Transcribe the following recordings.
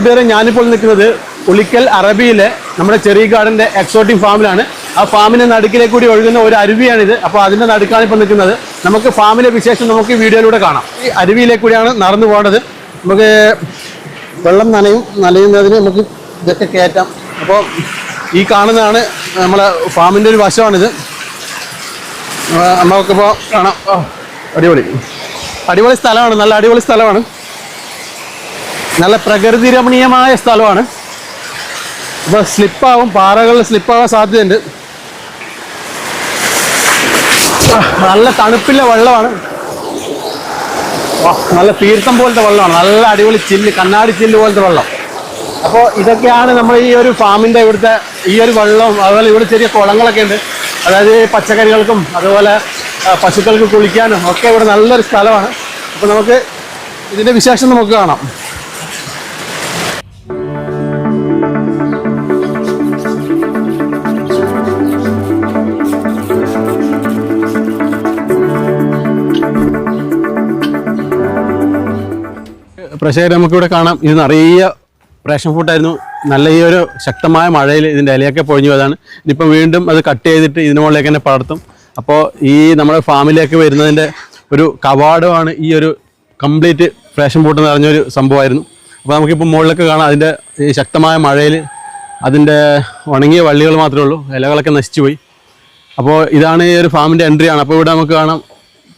കൂട്ടുകാരെ ഞാനിപ്പോൾ നിൽക്കുന്നത് ഉളിക്കൽ അറബിയിലെ നമ്മുടെ ചെറിയ ഗാർഡന്റെ എക്സോട്ടിക് ഫാമിലാണ് ആ ഫാമിന്റെ നടുക്കിലേ കൂടി ഒഴുകുന്ന ഒരു അരുവിയാണിത്. അപ്പോൾ അതിന്റെ നടുക്കാണ് ഇപ്പോൾ നിൽക്കുന്നത്. നമുക്ക് ഫാമിലെ വിശേഷം നമുക്ക് വീഡിയോയിലൂടെ കാണാം. ഈ അരുവിയിലെ കൂടിയാണ് നടന്നു പോകേണ്ടത് നമുക്ക് വെള്ളം നനയും നനയുന്നതിന് നമുക്ക് ഇതൊക്കെ കയറ്റാം. അപ്പോൾ ഈ കാണുന്നതാണ് നമ്മളെ ഫാമിന്റെ ഒരു വശമാണിത്. നമുക്കിപ്പോൾ കാണാം. അടിപൊളി. അടിപൊളി സ്ഥലമാണ്. നല്ല അടിപൊളി സ്ഥലമാണ്. നല്ല പ്രകൃതി രമണീയമായ സ്ഥലമാണ്. അപ്പൊ സ്ലിപ്പാവും പാറകളിൽ സ്ലിപ്പാവാൻ സാധ്യതയുണ്ട്. നല്ല തണുപ്പില്ല വെള്ളമാണ്. നല്ല തീർത്ഥം പോലത്തെ വെള്ളമാണ്. നല്ല അടിപൊളി ചില്ല് കണ്ണാടി ചില്ല് പോലത്തെ വെള്ളം. അപ്പോൾ ഇതൊക്കെയാണ് നമ്മൾ ഈ ഒരു ഫാമിന്റെ ഇവിടുത്തെ ഈ ഒരു വെള്ളവും അതുപോലെ ഇവിടെ ചെറിയ കുളങ്ങളൊക്കെ ഉണ്ട്. അതായത് പച്ചക്കറികൾക്കും അതുപോലെ പശുക്കൾക്ക് കുളിക്കാനും ഒക്കെ ഇവിടെ നല്ലൊരു സ്ഥലമാണ്. അപ്പോൾ നമുക്ക് ഇതിന്റെ വിശേഷം നമുക്ക് കാണാം. പ്രേക്ഷകരെ നമുക്കിവിടെ കാണാം. ഇത് നിറയെ റേഷൻ ഫുഡായിരുന്നു നല്ല ഈ ഒരു ശക്തമായ മഴയിൽ ഇതിന്റെ ഇലയൊക്കെ പൊഴിഞ്ഞു പോയതാണ്. ഇനിയിപ്പം വീണ്ടും അത് കട്ട് ചെയ്തിട്ട് ഇതിന് മുകളിലേക്ക് തന്നെ പടർത്തും. അപ്പോൾ ഈ നമ്മുടെ ഫാമിലേക്ക് വരുന്നതിന്റെ ഒരു കവാടമാണ് ഈ ഒരു കംപ്ലീറ്റ് റേഷൻ ഫുഡ് പറഞ്ഞൊരു സംഭവമായിരുന്നു. അപ്പോൾ നമുക്കിപ്പോൾ മുകളിലൊക്കെ കാണാം. അതിന്റെ ഈ ശക്തമായ മഴയിൽ അതിന്റെ ഉണങ്ങിയ വള്ളികൾ മാത്രമേ ഉള്ളൂ. ഇലകളൊക്കെ നശിച്ചു പോയി. അപ്പോൾ ഇതാണ് ഈ ഒരു ഫാമിന്റെ എൻട്രി ആണ്. അപ്പോൾ ഇവിടെ നമുക്ക് കാണാം.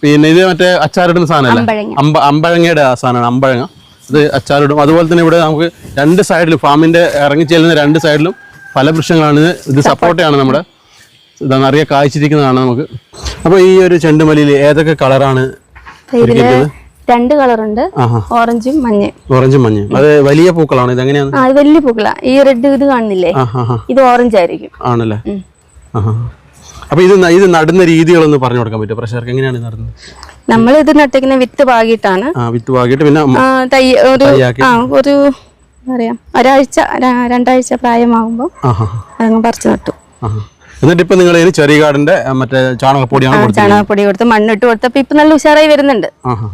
പിന്നെ ഇത് മറ്റേ അച്ചാറിടുന്ന സാധനമല്ല. അമ്പ അമ്പഴങ്ങയുടെ സാധനമാണ്. അമ്പഴങ്ങ. അത് അച്ചാറിടും. അതുപോലെ തന്നെ ഇവിടെ നമുക്ക് രണ്ട് സൈഡിലും ഫാമിന്റെ ഇറങ്ങി ചെല്ലുന്ന രണ്ട് സൈഡിലും പല വൃക്ഷങ്ങളാണ്. ഇത് ഇത് സപ്പോർട്ടയാണ് നമ്മുടെ. ഇതാ നിറയെ കായ്ച്ചിരിക്കുന്നതാണ് നമുക്ക്. അപ്പോൾ ഈ ഒരു ചെണ്ടുമല്ലിയിൽ ഏതൊക്കെ കളറാണ് രണ്ട് കളറുണ്ട് ഓറഞ്ചും മഞ്ഞയും. ഓറഞ്ചും മഞ്ഞയും. അത് വലിയ പൂക്കളാണ്? ഇത് എങ്ങനെയാണ്? വലിയ പൂക്കളാ. ഈ റെഡ് ഇത് കാണുന്നില്ലേ? ഇത് ഓറഞ്ച് ആയിരിക്കും. ആണല്ലേ? അപ്പോൾ ഇത് ഇത് നടുന്ന രീതികളൊന്ന് പറഞ്ഞു കൊടുക്കാൻ പറ്റുമോ? പ്രഷർക്ക് എങ്ങനെയാണ് നടുന്നത്? നമ്മൾ ഇത് നട്ടിങ്ങനെ വിത്ത് പാകിയിട്ടാണ്. ആ വിത്ത് പാകിയിട്ട് പിന്നെ തൈ ഒരു. ആ ഒരു എന്താ പറയാ ഒരാഴ്ച രണ്ടാഴ്ച പ്രായമാകുമ്പോൾ അതങ്ങ് പറിച്ചു നട്ടു. എന്നിട്ട് ഇപ്പൊ നിങ്ങൾ ഇതിന് ചെറിയ കാടിന്റെ മറ്റേ ചാണകപ്പൊടിയാണ് കൊടുക്കുന്നത് ചാണകപ്പൊടി കൊടുത്ത് മണ്ണിട്ട് കൊടുത്തപ്പോ ഇപ്പൊ നല്ല ഉഷാറായി വരുന്നുണ്ട്. ആഹാ.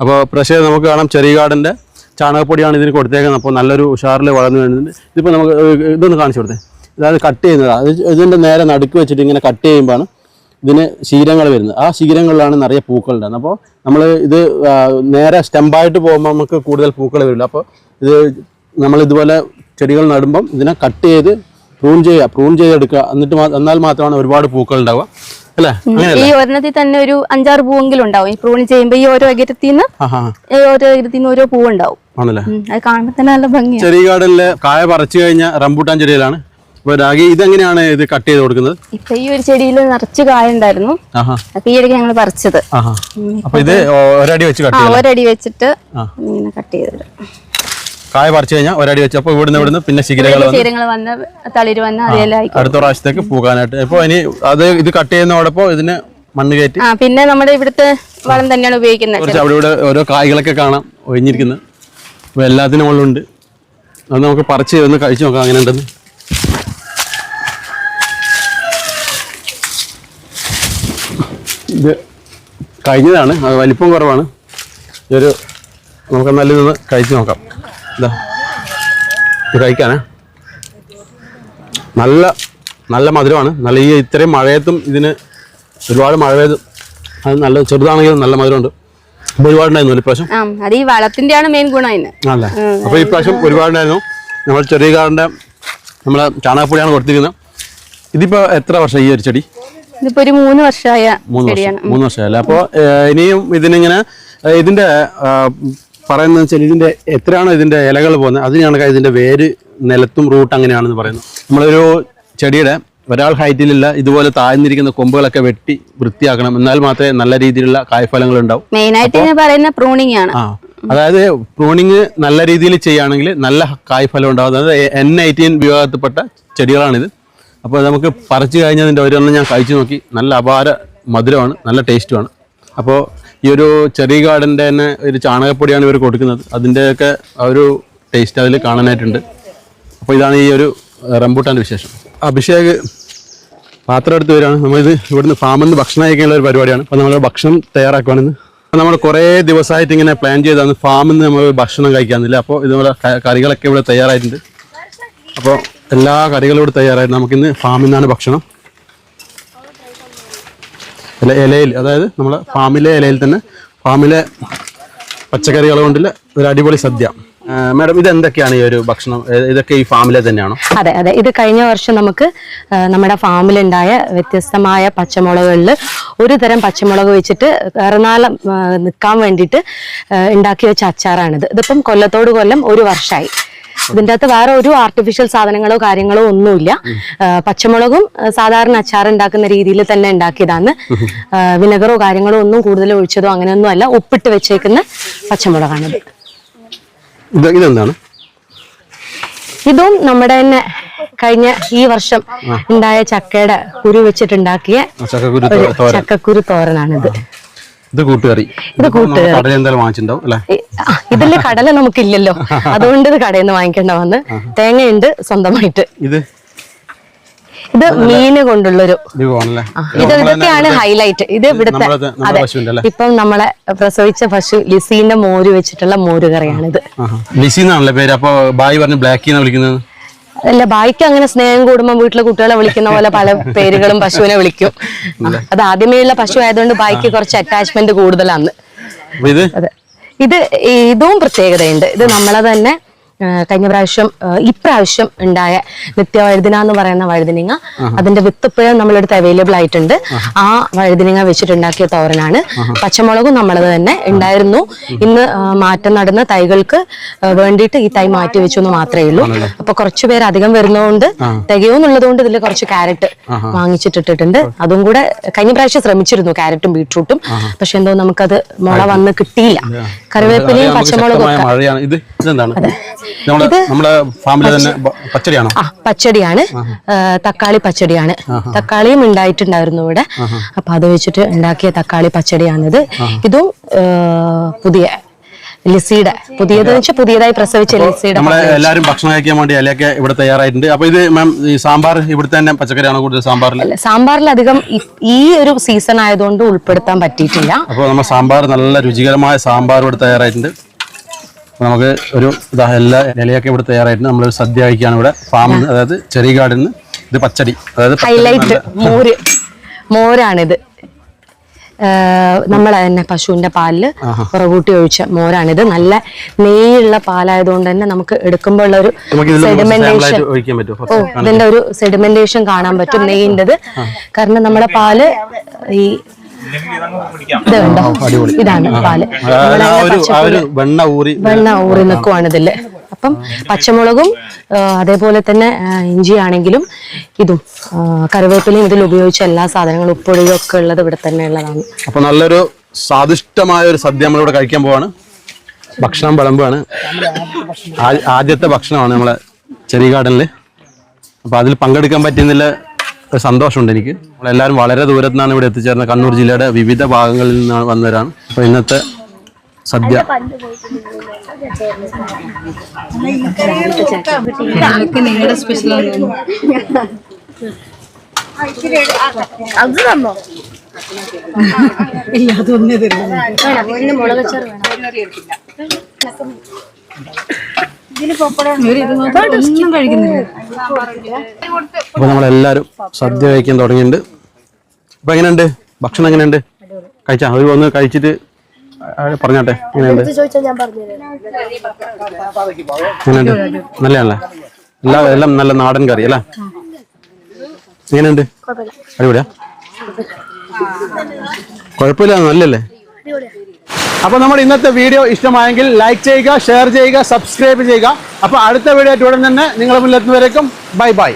അപ്പോൾ പ്രശ്നം നമുക്ക് കാണാം ചെറിയ കാടിന്റെ ചാണകപ്പൊടിയാണ് ഇതിന് കൊടുത്തേക്കുന്നത്. അപ്പോൾ നല്ലൊരു ഉഷാറിൽ വളർന്നു വരുന്നുണ്ട്. ഇതിപ്പോൾ നമുക്ക് ഇതൊന്ന് കാണിച്ചു കൊടുത്തേ. ഇതായത് കട്ട് ചെയ്യുന്നത്. അത് ഇതിന്റെ നേരെ നടുക്ക് വെച്ചിട്ട് ഇങ്ങനെ കട്ട് ചെയ്യുമ്പോഴാണ് ഇതിന് ശീരങ്ങൾ വരുന്നത്. ആ ശീരങ്ങളിലാണ് നിറയെ പൂക്കൾ ഉണ്ടാകുന്നത്. അപ്പോൾ നമ്മൾ ഇത് നേരെ സ്റ്റെമ്പായിട്ട് പോകുമ്പോൾ നമുക്ക് കൂടുതൽ പൂക്കൾ വരില്ല. അപ്പോൾ ഇത് നമ്മൾ ഇതുപോലെ ചെടികൾ നടുമ്പം ഇതിനെ കട്ട് ചെയ്ത് പ്രൂൺ ചെയ്യുക. പ്രൂൺ ചെയ്തെടുക്കുക. എന്നിട്ട് എന്നാൽ മാത്രമാണ് ഒരുപാട് പൂക്കൾ ഉണ്ടാവുക. ഈ ഒരെണ്ണത്തിൽ തന്നെ ഒരു അഞ്ചാറ് പൂവെങ്കിലും ഉണ്ടാവും. ഈ പ്രൂണി ചെയ്യുമ്പോ ഈ ഓരോ അകരത്തിന്ന് ഓരോ അകരത്തിന്ന് ഓരോ പൂവുണ്ടാവും. ആണല്ലേ? അത് കാണുമ്പോ തന്നെ നല്ല ഭംഗി ചെറിയ ഗാർഡനിലെ കായ പറിച്ചു കഴിഞ്ഞ റംബൂട്ടാൻ ചെടിയിലാണ്. അപ്പോൾ രാഗി ഇതെങ്ങനെയാണ് ഇത് കട്ട് ചെയ്ത് കൊടുക്കുന്നത്? ഇപ്പൊ ഈ ഒരു ചെടിയിൽ നിറച്ച് കായുണ്ടായിരുന്നു. അപ്പൊ ഈ ഇടയ്ക്ക് ഞങ്ങൾ പറിച്ചത്. അപ്പൊ ഇത് ഒരടി വെച്ച് കട്ട് ഒരടി വെച്ചിട്ട് ഇങ്ങനെ കട്ട് ചെയ്തിടും. കായ പറിച്ചു കഴിഞ്ഞാൽ ഒരടി വെച്ച് അപ്പോൾ ഇവിടുന്ന് ഇവിടുന്ന് പിന്നെ ശിഖരകൾ വന്ന് തളിര് വന്ന് അടുത്ത പ്രാവശ്യത്തേക്ക് പോകാനായിട്ട് ഇപ്പോൾ ഇനി അത് ഇത് കട്ട് ചെയ്യുന്നതോടൊപ്പം ഇതിന് മണ്ണ് കയറ്റി പിന്നെ നമ്മുടെ ഇവിടുത്തെ വളം തന്നെയാണ് ഉപയോഗിക്കുന്നത്. കുറച്ച് അവിടെ ഇവിടെ ഓരോ കായ്കളൊക്കെ കാണാം ഒഴിഞ്ഞിരിക്കുന്നത് അപ്പോൾ എല്ലാത്തിനും ഉള്ളുണ്ട് അത് നമുക്ക് പറിച്ച് ഒന്ന് കഴിച്ചു നോക്കാം അങ്ങനെ ഉണ്ടെന്ന് ഇത് കഴിഞ്ഞതാണ് അത് വലിപ്പം കുറവാണ്. ഇതൊരു നമുക്ക് നല്ല ഇതൊന്ന് കഴിച്ചു നോക്കാം. ഇതാ. ഇത് കഴിക്കാനേ. നല്ല നല്ല മധുരമാണ്. നല്ല ഈ ഇത്രയും മഴയത്തും ഇതിന് ഒരുപാട് മഴ പെയ്ത് അത് നല്ല ചെറുതാണെങ്കിലും നല്ല മധുരമുണ്ട്. അപ്പോൾ ഒരുപാടുണ്ടായിരുന്നു ഇപ്രാവശ്യം? അത് ഈ മെയിൻ ഗുണം അതിന്. അപ്പോൾ ഇപ്രാവശ്യം ഒരുപാടുണ്ടായിരുന്നു. നമ്മൾ ചെറിയ കാറിന്റെ നമ്മൾ ചാണകപ്പൊടിയാണ് കൊടുത്തിരിക്കുന്നത്. ഇതിപ്പോൾ എത്ര വർഷം ഈ ഒരു ചെടി? ഇതിപ്പോ ഒരു മൂന്ന് വർഷമായ മൂന്ന് ചെടിയാണ്. വർഷം മൂന്ന് വർഷമല്ലേ? അപ്പോൾ ഇനിയും ഇതിനിങ്ങനെ ഇതിന്റെ പറയുന്നത് വെച്ചാൽ ഇതിന്റെ എത്രയാണോ ഇതിന്റെ ഇലകൾ പോകുന്നത് അതിനാണ് ഇതിന്റെ വേര് നിലത്തും റൂട്ട് അങ്ങനെയാണെന്ന് പറയുന്നത്. നമ്മളൊരു ചെടിയുടെ ഒരാൾ ഹൈറ്റിലില്ല ഇതുപോലെ താഴ്ന്നിരിക്കുന്ന കൊമ്പുകളൊക്കെ വെട്ടി വൃത്തിയാക്കണം എന്നാൽ മാത്രമേ നല്ല രീതിയിലുള്ള കായ്ഫലങ്ങൾ ഉണ്ടാവും. മെയിൻ ആയിട്ട് ഞാൻ പറയുന്ന പ്രൂണിംഗ് ആണ്. അതായത് പ്രൂണിങ് നല്ല രീതിയിൽ ചെയ്യുകയാണെങ്കിൽ നല്ല കായ്ഫലം ഉണ്ടാവും. അതായത് എൻ എയ്റ്റീൻ വിഭാഗത്തിൽപ്പെട്ട ചെടികളാണിത്. അപ്പോൾ നമുക്ക് പറിച്ചു കഴിഞ്ഞതിന്റെ ഒരെണ്ണം ഞാൻ കഴിച്ചു നോക്കി. നല്ല അപാര മധുരമാണ് നല്ല ടേസ്റ്റുമാണ്. അപ്പോൾ ഈ ഒരു ചെറിയ ഗാർഡന്റെ തന്നെ ഒരു ചാണകപ്പൊടിയാണ് ഇവർ കൊടുക്കുന്നത്. അതിന്റെയൊക്കെ ഒരു ടേസ്റ്റ് അതിൽ കാണാനായിട്ടുണ്ട്. അപ്പോൾ ഇതാണ് ഈ ഒരു റംബൂട്ടാന്റെ വിശേഷം. അഭിഷേക് പാത്രം എടുത്ത് വരികയാണ്. നമ്മളിത് ഇവിടുന്ന് ഫാമിൽ നിന്ന് ഭക്ഷണം കഴിക്കാനുള്ള ഒരു പരിപാടിയാണ്. അപ്പോൾ നമ്മൾ ഭക്ഷണം തയ്യാറാക്കുവാണെന്ന്. നമ്മൾ കുറേ ദിവസമായിട്ട് ഇങ്ങനെ പ്ലാൻ ചെയ്താണ് ഫാമിൽ നിന്ന് നമ്മൾ ഭക്ഷണം കഴിക്കാമെന്നില്ല അപ്പോൾ ഇതുപോലെ കറികളൊക്കെ ഇവിടെ തയ്യാറായിട്ടുണ്ട്. അപ്പോൾ എല്ലാ കറികളും ഇവിടെ തയ്യാറായിട്ട് നമുക്കിന്ന് ഫാമിൽ നിന്നാണ് ഭക്ഷണം. ഇല ഇലയിൽ അതായത് നമ്മളെ ഫാമിലെ ഇലയിൽ തന്നെ ഫാമിലെ പച്ചക്കറികൾ കൊണ്ടുള്ള ഒരു അടിപൊളി സദ്യ. മാഡം ഇത് എന്തൊക്കെയാണ് ഈ ഒരു ഭക്ഷണം? ഇതൊക്കെ ഈ ഫാമിലെ തന്നെയാണോ? അതെ അതെ. ഇത് കഴിഞ്ഞ വർഷം നമുക്ക് നമ്മുടെ ഫാമിലുണ്ടായ വ്യത്യസ്തമായ പച്ചമുളകുകളിൽ ഒരു തരം പച്ചമുളക് വെച്ചിട്ട് എറണാകുളം നിൽക്കാൻ വേണ്ടിയിട്ട് ഉണ്ടാക്കി വെച്ച അച്ചാറാണിത് ഇതിപ്പം കൊല്ലത്തോട് കൊല്ലം ഒരു വർഷമായി ഇതിന്റെ അകത്ത് വേറെ ഒരു ആർട്ടിഫിഷ്യൽ സാധനങ്ങളോ കാര്യങ്ങളോ ഒന്നുമില്ല. പച്ചമുളകും സാധാരണ അച്ചാർ ഉണ്ടാക്കുന്ന രീതിയിൽ തന്നെ ഉണ്ടാക്കിയതാണ്. വിനഗറോ കാര്യങ്ങളോ ഒന്നും കൂടുതൽ ഒഴിച്ചതോ അങ്ങനെയൊന്നും അല്ല. ഉപ്പിട്ട് വെച്ചേക്കുന്ന പച്ചമുളകാണിത് ഇതെന്താണ്? ഇതും നമ്മുടെ തന്നെ കഴിഞ്ഞ ഈ വർഷം ഉണ്ടായ ചക്കയുടെ കുരു വെച്ചിട്ടുണ്ടാക്കിയ ചക്കക്കുരു തോരനാണിത്. ഇത് കൂട്ടുകറി. ഇത് ഇതിൽ കടല നമുക്കില്ലല്ലോ. അതുകൊണ്ട് ഇത് കടയിൽ നിന്ന് വാങ്ങിക്കേണ്ട വന്ന് തേങ്ങയുണ്ട് സ്വന്തമായിട്ട്. ഇത്? ഇത് മീന് കൊണ്ടുള്ളൊരു ഇത് ഇതൊക്കെയാണ് ഹൈലൈറ്റ് ഇത് ഇവിടുത്തെ അതെ. ഇപ്പം നമ്മളെ പ്രസവിച്ച പശു ലിസീന്റെ മോര് വെച്ചിട്ടുള്ള മോര് കറിയാണിത്. ലിസി എന്നാണല്ലേ പേര്? അപ്പൊ ബായി പറഞ്ഞ് ബ്ലാക്ക് വിളിക്കുന്നത്? അല്ല ബായിക്ക് അങ്ങനെ സ്നേഹം കൂടുമ്പോൾ വീട്ടിലെ കുട്ടികളെ വിളിക്കുന്ന പോലെ പല പേരുകളും പശുവിനെ വിളിക്കും. അത് ആദ്യമേ ഉള്ള പശു ആയതുകൊണ്ട് ബായിക്ക് കുറച്ച് അറ്റാച്ച്മെന്റ് കൂടുതലാണ്. ഇത്? ഇത് പ്രത്യേകതയുണ്ട്. ഇത് നമ്മളെ തന്നെ കഴിഞ്ഞ പ്രാവശ്യം ഇപ്രാവശ്യം ഉണ്ടായ നിത്യവഴുതിന എന്ന് പറയുന്ന വഴുതിനിങ്ങ. അതിന്റെ വിത്തിപ്പഴം നമ്മളെടുത്ത് അവൈലബിൾ ആയിട്ടുണ്ട്. ആ വഴുതിനിങ്ങ വെച്ചിട്ടുണ്ടാക്കിയ തോരനാണ്. പച്ചമുളകും നമ്മളത് തന്നെ ഉണ്ടായിരുന്നു. ഇന്ന് മാറ്റം നടന്ന തൈകൾക്ക് വേണ്ടിയിട്ട് ഈ തൈ മാറ്റി വെച്ചു എന്ന് മാത്രമേ ഉള്ളൂ. അപ്പൊ കുറച്ചു പേര് അധികം വരുന്നതുകൊണ്ട് തികയോന്നുള്ളത് കൊണ്ട് ഇതിൽ കുറച്ച് ക്യാരറ്റ് വാങ്ങിച്ചിട്ടിട്ടുണ്ട് അതും കൂടെ കഴിഞ്ഞ പ്രാവശ്യം ശ്രമിച്ചിരുന്നു ക്യാരറ്റും ബീട്രൂട്ടും. പക്ഷെ എന്തോ നമുക്കത് മുള വന്ന് കിട്ടിയില്ല. കറിവേപ്പിലയും പച്ചമുളകും നമ്മുടെ ഫാമിലെ തന്നെ പച്ചടിയാണോ? ആ പച്ചടിയാണ്. തക്കാളി പച്ചടിയാണ്. തക്കാളിയും ഉണ്ടായിട്ടുണ്ടായിരുന്നു ഇവിടെ. അപ്പൊ അത് വെച്ചിട്ട് ഉണ്ടാക്കിയ തക്കാളി പച്ചടിയാണിത്. ഇതും പുതിയ ലിസിയുടെ പുതിയത് വെച്ചാൽ പുതിയതായി പ്രസവിച്ച ലിസിയുടെ എല്ലാരും ഭക്ഷണം കഴിക്കാൻ വേണ്ടി ഇലയൊക്കെ ഇവിടെ തയ്യാറായിട്ടുണ്ട്. അപ്പൊ ഇത് മാം ഈ സാമ്പാർ ഇവിടുത്തെ തന്നെ പച്ചക്കറിയാണോ കൂടുതൽ സാമ്പാറിൽ? സാമ്പാറിൽ അധികം ഈ- ഒരു സീസൺ ആയതുകൊണ്ട് ഉൾപ്പെടുത്താൻ പറ്റിയിട്ടില്ല. അപ്പോൾ നമ്മൾ സാമ്പാർ നല്ല രുചികരമായ സാമ്പാർ ഇവിടെ തയ്യാറായിട്ടുണ്ട്. നമുക്ക് ഒരു എല്ലാ ഇലയൊക്കെ ഇവിടെ തയ്യാറായിട്ട് നമ്മളൊരു സദ്യ കഴിക്കാണ് ഇവിടെ. ഫാമിൽ അതായത് ചെറിയ ഗാർഡിൽ നിന്ന് ഇത് പച്ചടി. അതായത് ഹൈലൈറ്റ് മോര്. മോരാണിത്. നമ്മൾ നമ്മളെ തന്നെ പശുവിന്റെ പാലിൽ പുറകൂട്ടി ഒഴിച്ച മോരാണിത്. നല്ല നെയ്യുള്ള പാലായതുകൊണ്ട് തന്നെ നമുക്ക് എടുക്കുമ്പോൾ ഉള്ള ഒരു സെഡിമെന്റേഷൻ ഓ ഇതിന്റെ ഒരു സെഡിമെന്റേഷൻ കാണാൻ പറ്റും നെയ്യിന്റെത്. കാരണം നമ്മുടെ പാൽ ഈ ഇതാണ് പാൽ. വെണ്ണ ഊറി വെണ്ണ ഊറി നിൽക്കുവാണ് ഇതിൽ അപ്പം പച്ചമുളകും അതേപോലെ തന്നെ ഇഞ്ചിയാണെങ്കിലും ഇഞ്ചി ആണെങ്കിലും ഇതും കറിവേപ്പിലയും ഇതിൽ ഉപയോഗിച്ച എല്ലാ സാധനങ്ങളും ഉപ്പൊഴിയും ഒക്കെ ഉള്ളത് ഇവിടെ തന്നെ ഉള്ളതാണ്. അപ്പൊ നല്ലൊരു സ്വാദിഷ്ടമായ ഒരു സദ്യ നമ്മളിവിടെ കഴിക്കാൻ പോവാണ്. ഭക്ഷണം വിളമ്പാണ്. ആദ്യത്തെ ഭക്ഷണമാണ് നമ്മളെ ചെറിയ ഗാർഡനിൽ അപ്പൊ അതിൽ പങ്കെടുക്കാൻ പറ്റുന്നില്ല ഒരു സന്തോഷമുണ്ട് എനിക്ക്. നമ്മളെല്ലാവരും വളരെ ദൂരത്തു നിന്നാണ് ഇവിടെ എത്തിച്ചേർന്നത്. കണ്ണൂർ ജില്ലയുടെ വിവിധ ഭാഗങ്ങളിൽ നിന്നാണ് വന്നവരാണ്. അപ്പോൾ ഇന്നത്തെ സദ്യ. അപ്പൊ നമ്മളെല്ലാരും സദ്യ കഴിക്കാൻ തുടങ്ങിയിട്ടുണ്ട്. അപ്പൊ എങ്ങനെയുണ്ട്? ഭക്ഷണം എങ്ങനെയുണ്ട്? കഴിച്ചാ? ഒരു ഒന്ന് കഴിച്ചിട്ട് പറഞ്ഞാട്ടെ എങ്ങനെയുണ്ട്? എങ്ങനെയുണ്ട്? നല്ലതാണല്ലേ? എല്ലാ എല്ലാം നല്ല നാടൻ കറി അല്ലേ? എങ്ങനെയുണ്ട്? അടിപൊളിയാ? കുഴപ്പമില്ല നല്ലല്ലേ അപ്പൊ നമ്മൾ ഇന്നത്തെ വീഡിയോ ഇഷ്ടമായെങ്കിൽ ലൈക്ക് ചെയ്യുക ഷെയർ ചെയ്യുക സബ്സ്ക്രൈബ് ചെയ്യുക. അപ്പോൾ അടുത്ത വീഡിയോ ആയിട്ട് ഉടൻ തന്നെ നിങ്ങളുടെ മുന്നിലെത്തുന്നവരേക്കും ബൈ ബൈ